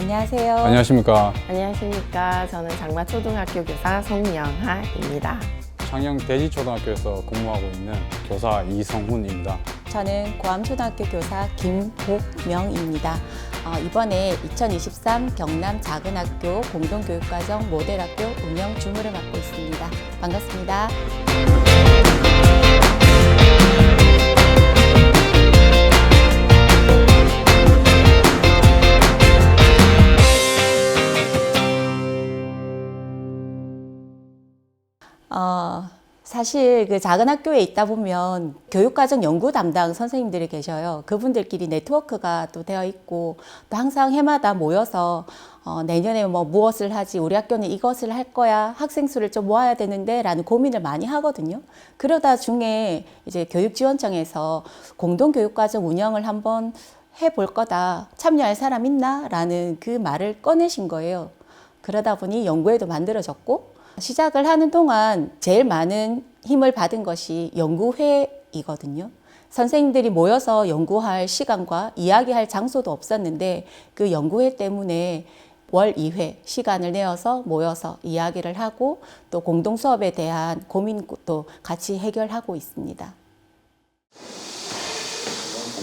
안녕하세요. 안녕하십니까. 안녕하십니까. 저는 장마초등학교 교사 송영하입니다. 창녕 대지초등학교에서 근무하고 있는 교사 이성훈입니다. 저는 고암초등학교 교사 김복명입니다. 어, 이번에 2023 경남 작은 학교 공동교육과정 모델학교 운영 주무를 맡고 있습니다. 반갑습니다. 어, 사실 그 작은 학교에 있다 보면 교육과정 연구 담당 선생님들이 계셔요. 그분들끼리 네트워크가 또 되어 있고 또 항상 해마다 모여서 어, 내년에 뭐 무엇을 하지 우리 학교는 이것을 할 거야 학생 수를 좀 모아야 되는데 라는 고민을 많이 하거든요. 그러다 중에 이제 교육지원청에서 공동교육과정 운영을 한번 해볼 거다 참여할 사람 있나 라는 그 말을 꺼내신 거예요. 그러다 보니 연구회도 만들어졌고 시작을 하는 동안 제일 많은 힘을 받은 것이 연구회이거든요. 선생님들이 모여서 연구할 시간과 이야기할 장소도 없었는데 그 연구회 때문에 월 2회 시간을 내어서 모여서 이야기를 하고 또 공동 수업에 대한 고민도 같이 해결하고 있습니다.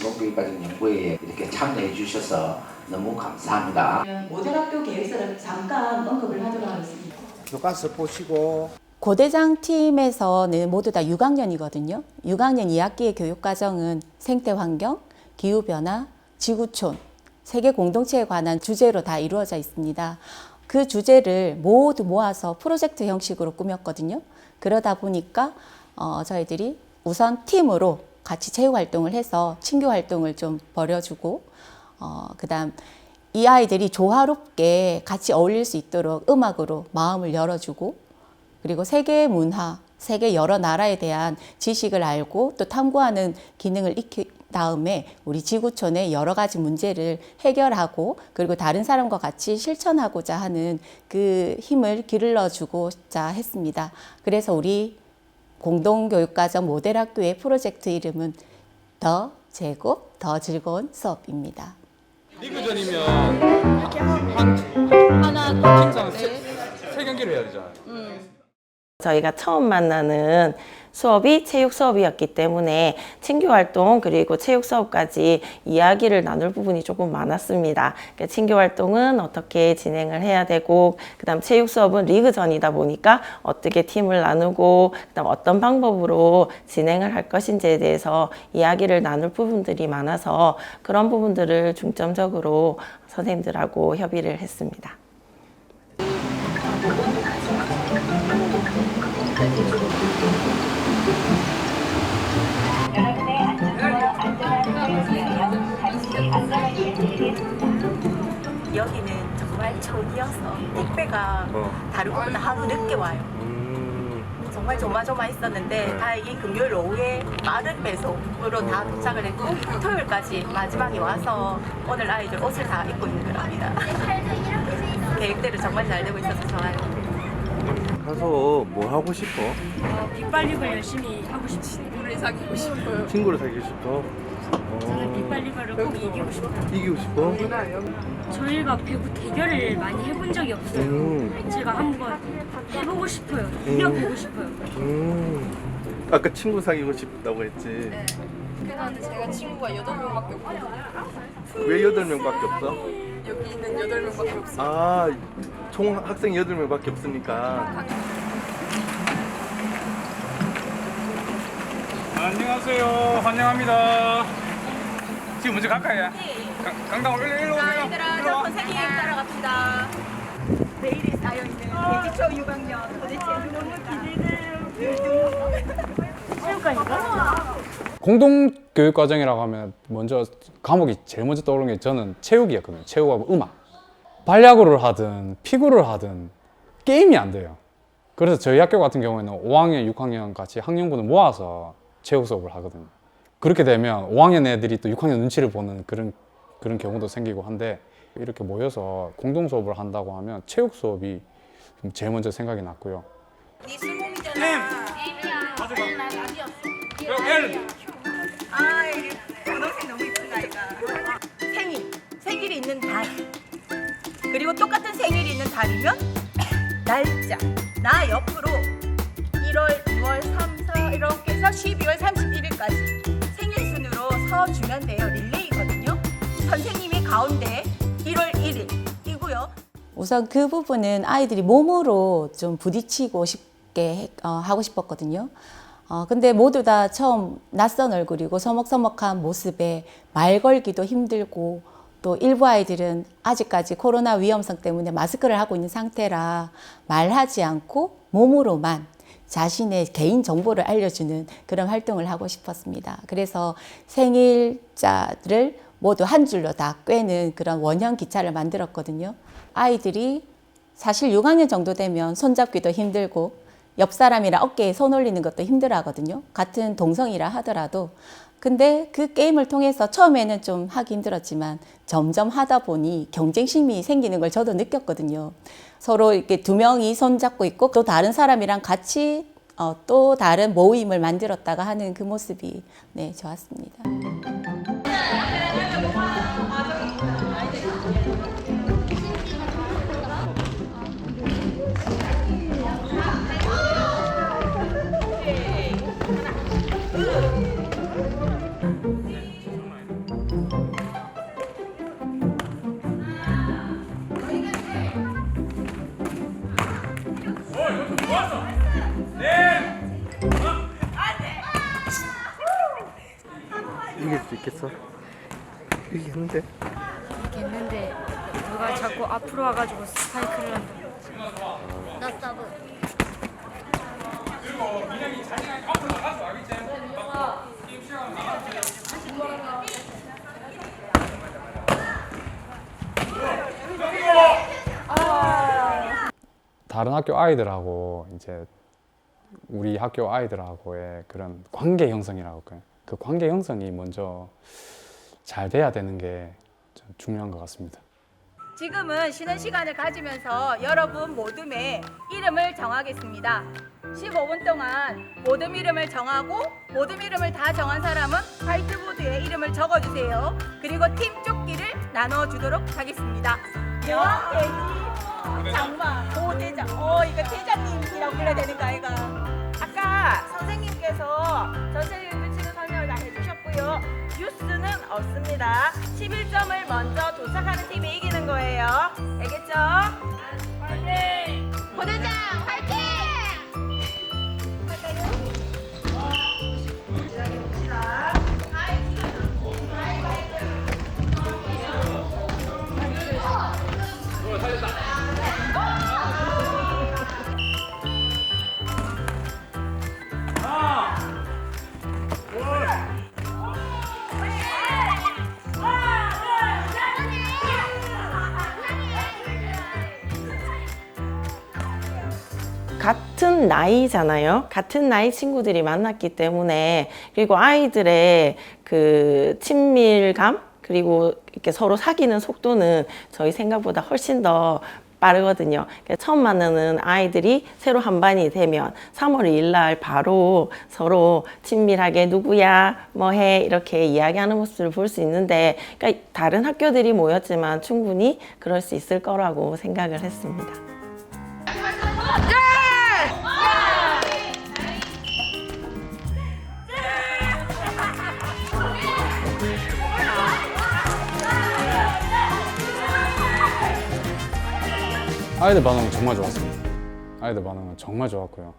공동교육과정 연구회에 이렇게 참여해 주셔서 너무 감사합니다. 모델학교 계획서를 잠깐 언급을 하도록 하겠습니다. 교과서 보시고 고대장 팀에서는 모두 다 6학년이거든요. 6학년 2학기의 교육과정은 생태환경, 기후변화, 지구촌, 세계 공동체에 관한 주제로 다 이루어져 있습니다. 그 주제를 모두 모아서 프로젝트 형식으로 꾸몄거든요. 그러다 보니까 어, 저희들이 우선 팀으로 같이 체육 활동을 해서 친교 활동을 좀 벌여주고 어, 그다음 이 아이들이 조화롭게 같이 어울릴 수 있도록 음악으로 마음을 열어주고 그리고 세계 문화, 세계 여러 나라에 대한 지식을 알고 또 탐구하는 기능을 익힌 다음에 우리 지구촌의 여러 가지 문제를 해결하고 그리고 다른 사람과 같이 실천하고자 하는 그 힘을 기울여 주고자 했습니다. 그래서 우리 공동교육과정 모델학교의 프로젝트 이름은 더 제곱, 더 즐거운 수업입니다. 리그전이면 한 하나 팀상 세, 세 경기를 해야 되잖아요. 저희가 처음 만나는 수업이 체육 수업이었기 때문에 친교 활동 그리고 체육 수업까지 이야기를 나눌 부분이 조금 많았습니다. 그러니까 친교 활동은 어떻게 진행을 해야 되고 그다음 체육 수업은 리그전이다 보니까 어떻게 팀을 나누고 그다음 어떤 방법으로 진행을 할 것인지에 대해서 이야기를 나눌 부분들이 많아서 그런 부분들을 중점적으로 선생님들하고 협의를 했습니다. 택배가 다른 곳보다 하루 늦게 와요. 정말 조마조마했었는데 다행히 금요일 오후에 빠른 배송으로 다 도착을 했고 토요일까지 마지막에 와서 오늘 아이들 옷을 다 입고 있는 겁니다. 계획대로 정말 잘 되고 있어서 좋아요. 가서 뭐 하고 싶어? 빗발육을 열심히 하고 싶어요. 친구를 사귀고 싶어요. 친구를 사귀고 싶어? 저는 어, 빗발육을 꼭 이기고 싶어요. 이기고 싶어? 저희가 배구 대결을 많이 해본 적이 없어요. 음, 제가 한번 해보고 싶어요. 이겨보고 싶어요. 음. 아까 친구 사귀고 싶다고 했지. 그런데 제가 친구가 8명밖에 없거든요. 왜 여덟 명밖에 없어? 여기 있는 8명밖에 없어요. 아, 총 학생 여덟 명밖에 없으니까. 안녕하세요. 환영합니다. 지금 먼저 갈까요? 강- 강당 일로 일로 오세요. 일로 와. 선생님 따라갑시다. 내일이 쌓여있는 돼지초 6학년 도대체 너무 기대돼요. 공동 교육 과정이라고 하면 먼저 과목이 제일 먼저 떠오르는 게 저는 체육이었거든요. 체육하고 음악. 발야구를 하든 피구를 하든 게임이 안 돼요. 그래서 저희 학교 같은 경우에는 5학년, 6학년 같이 학년분을 모아서 체육 수업을 하거든요. 그렇게 되면 5학년 애들이 또 6학년 눈치를 보는 그런 그런 경우도 생기고 한데 이렇게 모여서 공동 수업을 한다고 하면 체육 수업이 좀 제일 먼저 생각이 났고요. 네 술몸이잖아. L. 아, 이게 분홍색 너무 이쁜 아이가. 생일, 생일이 있는 달. 그리고 똑같은 생일이 있는 달이면 날짜 나 옆으로 1월, 2월, 3, 4 이렇게 해서 12월 31일까지 생일 순으로 서 주면 돼요. 릴레이거든요. 선생님이 가운데 1월 1일이고요. 우선 그 부분은 아이들이 몸으로 좀 부딪히고 싶게 해- 어, 하고 싶었거든요. 어, 근데 모두 다 처음 낯선 얼굴이고 서먹서먹한 모습에 말 걸기도 힘들고 또 일부 아이들은 아직까지 코로나 위험성 때문에 마스크를 하고 있는 상태라 말하지 않고 몸으로만 자신의 개인 정보를 알려주는 그런 활동을 하고 싶었습니다. 그래서 생일자를 모두 한 줄로 다 꿰는 그런 원형 기차를 만들었거든요. 아이들이 사실 6학년 정도 되면 손잡기도 힘들고 옆 사람이랑 어깨에 손 올리는 것도 힘들어 하거든요. 같은 동성이라 하더라도. 근데 그 게임을 통해서 처음에는 좀 하기 힘들었지만 점점 하다 보니 경쟁심이 생기는 걸 저도 느꼈거든요. 서로 이렇게 두 명이 손 잡고 있고 또 다른 사람이랑 같이 어, 또 다른 모임을 만들었다가 하는 그 모습이 네, 좋았습니다. 자꾸 앞으로 와가지고 스파이크를 한다. 나 서브. 다른 학교 아이들하고 이제 우리 학교 아이들하고의 그런 관계 형성이라고 할까요? 그 관계 형성이 먼저 잘 돼야 되는 게좀 중요한 것 같습니다. 지금은 쉬는 시간을 가지면서 여러분 모둠의 이름을 정하겠습니다. 15분 동안 모둠 이름을 정하고 모둠 이름을 다 정한 사람은 화이트보드에 이름을 적어주세요. 그리고 팀 조끼를 나눠주도록 하겠습니다. 여왕, 돼지, 장마, 도대장. 어, 이거 대장님이라고 불러야 되는 거 아이가? 아까 선생님께서 전체적인 규칙을 설명을 다 해주셨고요. 뉴스는 없습니다. 11점을 먼저 도착하는 팀이 이기는 거예요. 알겠죠? 같은 나이잖아요. 같은 나이 친구들이 만났기 때문에 그리고 아이들의 그 친밀감 그리고 이렇게 서로 사귀는 속도는 저희 생각보다 훨씬 더 빠르거든요. 그러니까 처음 만나는 아이들이 새로 한 반이 되면 3월 2일 날 바로 서로 친밀하게 누구야, 뭐 해, 이렇게 이야기하는 모습을 볼 수 있는데, 그러니까 다른 학교들이 모였지만 충분히 그럴 수 있을 거라고 생각을 했습니다. 아이들 반응은 정말 좋았습니다. 아이들 반응은 정말 좋았고요.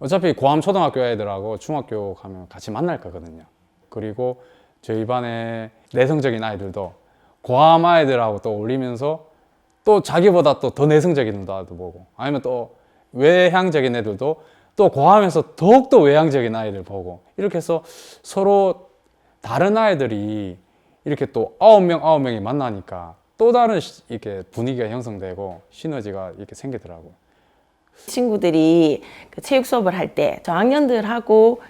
어차피 고암 초등학교 애들하고 중학교 가면 같이 만날 거거든요. 그리고 저희 반에 내성적인 아이들도 고암 아이들하고 또 어울리면서 또 자기보다 또 더 내성적인 애들도 보고 아니면 또 외향적인 애들도 또 고암에서 더욱더 외향적인 아이들 보고 이렇게 해서 서로 다른 아이들이 이렇게 또 아홉 명 아홉 명이 만나니까 또 다른 시- 이렇게 분위기가 형성되고 시너지가 이렇게 생기더라고요. 친구들이 그 체육 수업을 할 때 저학년들하고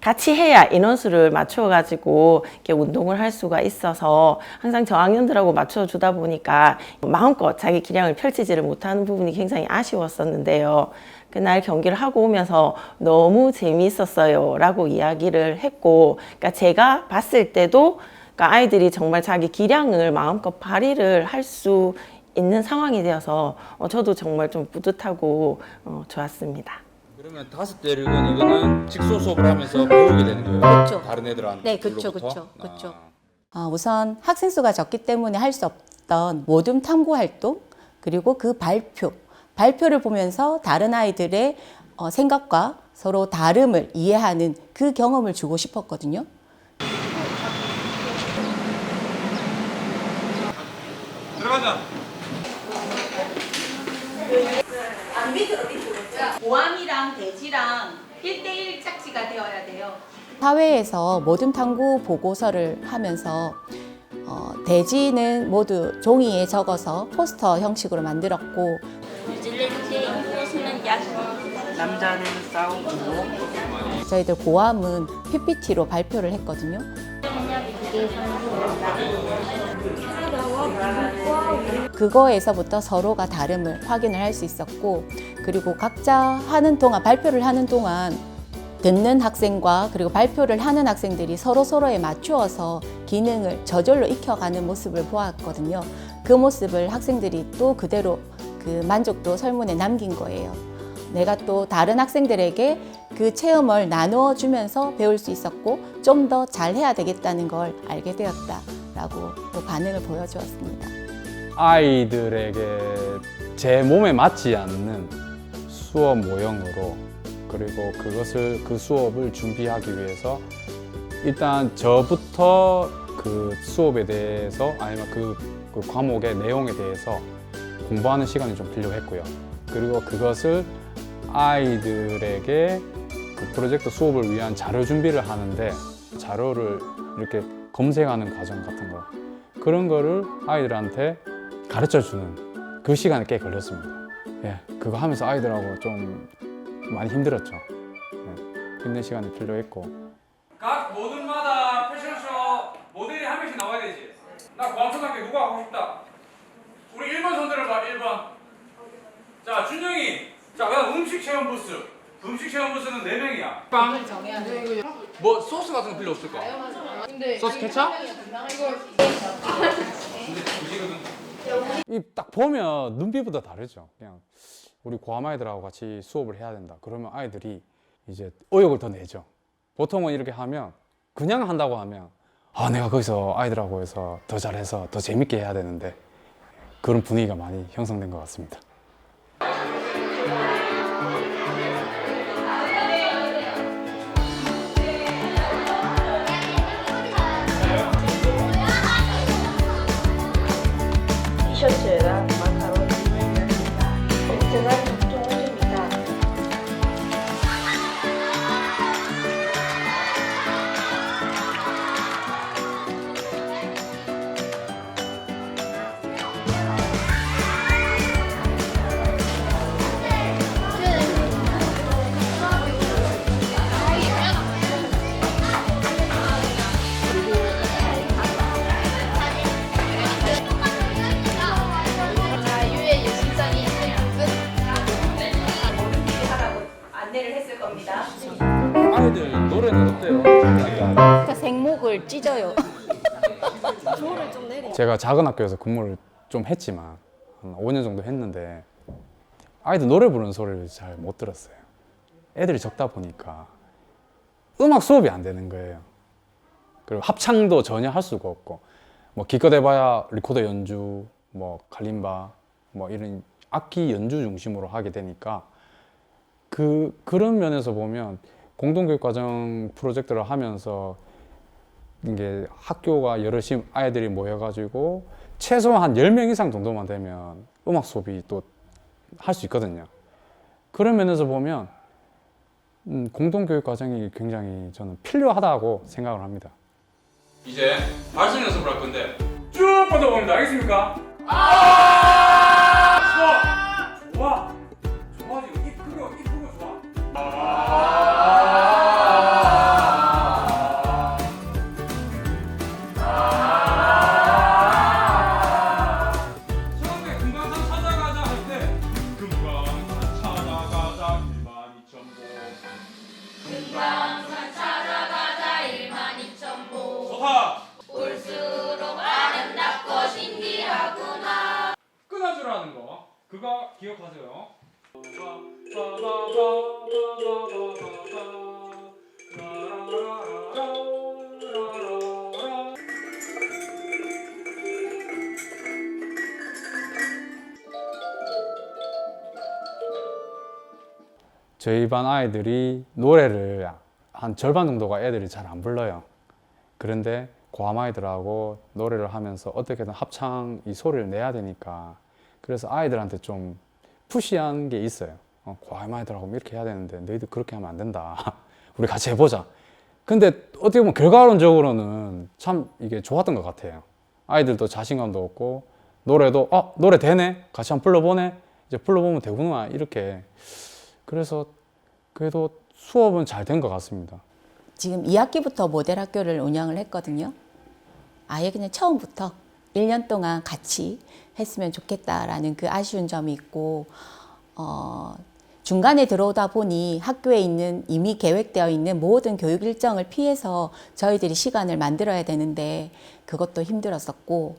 같이 해야 인원수를 맞춰가지고 이렇게 운동을 할 수가 있어서 항상 저학년들하고 맞춰주다 보니까 마음껏 자기 기량을 펼치지를 못하는 부분이 굉장히 아쉬웠었는데요. 그날 경기를 하고 오면서 너무 재미있었어요 라고 이야기를 했고, 그러니까 제가 봤을 때도 그러니까 아이들이 정말 자기 기량을 마음껏 발휘를 할 수 있는 상황이 되어서 어, 저도 정말 좀 뿌듯하고 어, 좋았습니다. 그러면 다섯 대륙은 이거는 직소 수업을 하면서 배우게 되는 거예요. 그쵸. 다른 애들한테. 네, 그쵸, 그쵸, 그쵸. 어, 우선 학생 수가 적기 때문에 할 수 없던 모둠 탐구 활동 그리고 그 발표 발표를 보면서 다른 아이들의 어, 생각과 서로 다름을 이해하는 그 경험을 주고 싶었거든요. 모함이랑 돼지랑 1대1 짝지가 되어야 돼요. 사회에서 모둠 탐구 보고서를 하면서 어, 대지는 모두 종이에 적어서 포스터 형식으로 만들었고 남자는 싸우고 저희들 고함은 PPT로 발표를 했거든요. 그거에서부터 서로가 다름을 확인을 할 수 있었고 그리고 각자 하는 동안 발표를 하는 동안 듣는 학생과 그리고 발표를 하는 학생들이 서로 서로에 맞추어서 기능을 저절로 익혀가는 모습을 보았거든요. 그 모습을 학생들이 또 그대로 그 만족도 설문에 남긴 거예요. 내가 또 다른 학생들에게 그 체험을 나누어 주면서 배울 수 있었고 좀 더 잘해야 되겠다는 걸 알게 되었다라고 또 반응을 보여주었습니다. 아이들에게 제 몸에 맞지 않는 수업 모형으로 그리고 그것을 그 수업을 준비하기 위해서 일단 저부터 그 수업에 대해서 아니면 그, 그 과목의 내용에 대해서 공부하는 시간이 좀 필요했고요. 그리고 그것을 아이들에게 그 프로젝트 수업을 위한 자료 준비를 하는데 자료를 이렇게 검색하는 과정 같은 거 그런 거를 아이들한테 가르쳐 주는 그 시간이 꽤 걸렸습니다. 예, 그거 하면서 아이들하고 좀 많이 힘들었죠. 예, 힘든 시간이 필요했고 각 모듈마다 패션쇼 모델이 한 명씩 나와야 되지. 나 고항초등학교 누가 하고 싶다. 우리 1번 손들어 봐, 1번. 자, 준영이. 자, 그다 음 음식 체험 부스. 음식 체험 부스는 4명이야. 빵. 뭐 소스 같은 거 필요 없을까? 소스 케찹? 이딱 보면 눈빛보다 다르죠. 그냥 우리 고함 아이들하고 같이 수업을 해야 된다. 그러면 아이들이 이제 의욕을 더 내죠. 보통은 이렇게 하면 그냥 한다고 하면 아 내가 거기서 아이들하고 해서 더 잘해서 더 재밌게 해야 되는데 그런 분위기가 많이 형성된 것 같습니다. 제가 작은 학교에서 근무를 좀 했지만 한 5년 정도 했는데 아이들 노래 부르는 소리를 잘 못 들었어요. 애들이 적다 보니까 음악 수업이 안 되는 거예요. 그리고 합창도 전혀 할 수가 없고 뭐 기껏 해봐야 리코더 연주, 뭐 칼림바, 뭐 이런 악기 연주 중심으로 하게 되니까 그 그런 면에서 보면 공동교육 과정 프로젝트를 하면서 이게 학교가 여럿이 아이들이 모여가지고 최소한 한 10명 이상 정도만 되면 음악 수업이 또 할 수 있거든요. 그런 면에서 보면 음, 공동교육 과정이 굉장히 저는 필요하다고 생각을 합니다. 이제 발성 연습을 할 건데 쭉 뻗어봅니다. 알겠습니까? 좋아. 저희 반 아이들이 노래를 한 절반 정도가 애들이 잘 안 불러요. 그런데 고함 아이들하고 노래를 하면서 어떻게든 합창 이 소리를 내야 되니까 그래서 아이들한테 좀 푸시한 게 있어요. 어, 고함 아이들하고 이렇게 해야 되는데 너희들 그렇게 하면 안 된다. 우리 같이 해보자. 근데 어떻게 보면 결과론적으로는 참 이게 좋았던 것 같아요. 아이들도 자신감도 얻고 노래도 어 노래 되네 같이 한번 불러보네 이제 불러보면 되구나 이렇게 그래서 그래도 수업은 잘 된 것 같습니다. 지금 2학기부터 모델 학교를 운영을 했거든요. 아예 그냥 처음부터 1년 동안 같이 했으면 좋겠다라는 그 아쉬운 점이 있고, 어, 중간에 들어오다 보니 학교에 있는 이미 계획되어 있는 모든 교육 일정을 피해서 저희들이 시간을 만들어야 되는데 그것도 힘들었었고,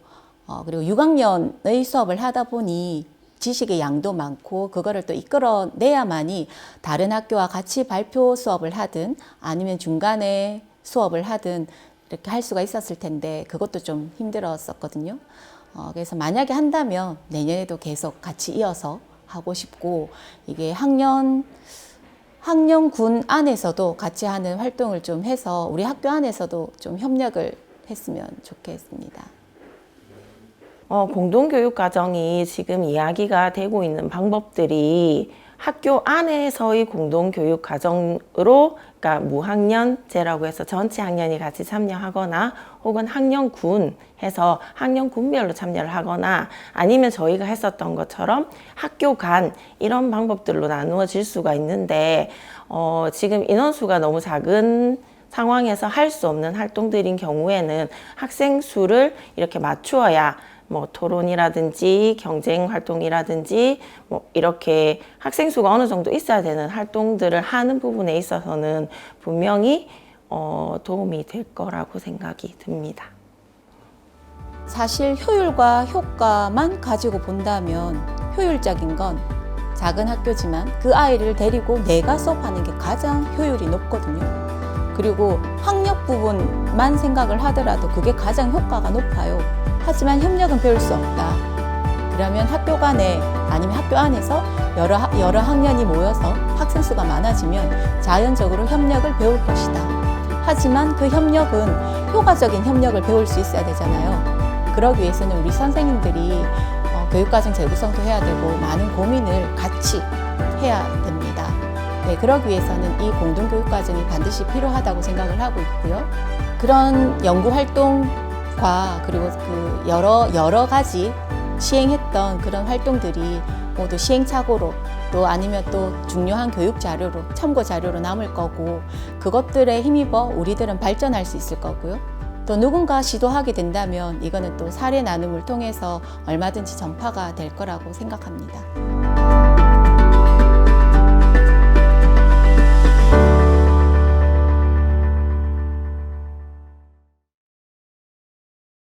어, 그리고 6학년의 수업을 하다 보니 지식의 양도 많고 그거를 또 이끌어내야만이 다른 학교와 같이 발표 수업을 하든 아니면 중간에 수업을 하든 이렇게 할 수가 있었을 텐데 그것도 좀 힘들었었거든요. 어, 그래서 만약에 한다면 내년에도 계속 같이 이어서 하고 싶고 이게 학년 학년군 안에서도 같이 하는 활동을 좀 해서 우리 학교 안에서도 좀 협력을 했으면 좋겠습니다. 어, 공동교육 과정이 지금 이야기가 되고 있는 방법들이 학교 안에서의 공동교육 과정으로 그러니까 무학년제라고 해서 전체 학년이 같이 참여하거나 혹은 학년군 해서 학년군별로 참여를 하거나 아니면 저희가 했었던 것처럼 학교 간 이런 방법들로 나누어질 수가 있는데 어, 지금 인원수가 너무 작은 상황에서 할 수 없는 활동들인 경우에는 학생 수를 이렇게 맞추어야 뭐 토론이라든지 경쟁 활동이라든지 뭐 이렇게 학생 수가 어느 정도 있어야 되는 활동들을 하는 부분에 있어서는 분명히 어, 도움이 될 거라고 생각이 듭니다. 사실 효율과 효과만 가지고 본다면 효율적인 건 작은 학교지만 그 아이를 데리고 내가 수업하는 게 가장 효율이 높거든요. 그리고 학력 부분만 생각을 하더라도 그게 가장 효과가 높아요. 하지만 협력은 배울 수 없다. 그러면 학교 간에 아니면 학교 안에서 여러, 학- 여러 학년이 모여서 학생 수가 많아지면 자연적으로 협력을 배울 것이다. 하지만 그 협력은 효과적인 협력을 배울 수 있어야 되잖아요. 그러기 위해서는 우리 선생님들이 어, 교육과정 재구성도 해야 되고 많은 고민을 같이 해야 됩니다. 네, 그러기 위해서는 이 공동교육과정이 반드시 필요하다고 생각을 하고 있고요. 그런 연구 활동 과 그리고 그 여러 여러 가지 시행했던 그런 활동들이 모두 시행착오로 또 아니면 또 중요한 교육 자료로 참고 자료로 남을 거고 그것들에 힘입어 우리들은 발전할 수 있을 거고요. 또 누군가 시도하게 된다면 이거는 또 사례 나눔을 통해서 얼마든지 전파가 될 거라고 생각합니다.